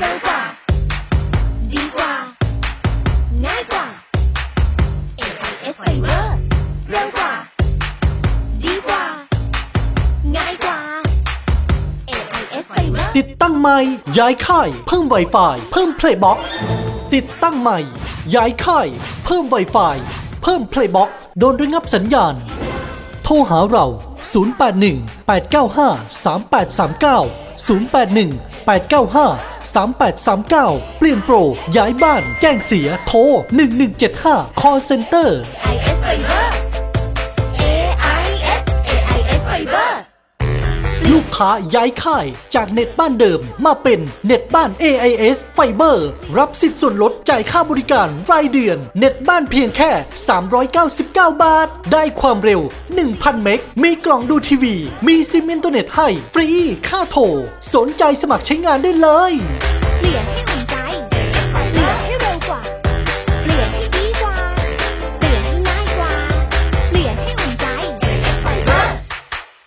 เร็วกว่า ดีกว่า ง่ายกว่า AIS Fiber เร็วกว่า ดีกว่า ง่ายกว่า AIS Fiber ติดตั้งใหม่ย้ายค่าย เพิ่ม Wi-Fi เพิ่ม Playbox ติดตั้งใหม่ย้ายค่าย เพิ่ม Wi-Fi เพิ่ม Playbox โดนระงับสัญญาณ โทรหาเรา 081 895 3839 081 895 3839 เปลี่ยนโปร ย้ายบ้าน แจ้งเสีย โทร 1175 Call Center ลูกค้าย้ายค่าย จากเน็ตบ้านเดิมมาเป็นเน็ตบ้าน AIS Fiber รับสิทธิ์ส่วนลดจ่ายค่าบริการรายเดือน เน็ตบ้านเพียงแค่ 399 บาท ได้ความเร็ว 1,000 เมกมีกล่องดูทีวี มีซิมอินเทอร์เน็ตให้ ฟรีค่าโทร สนใจสมัครใช้งานได้เลย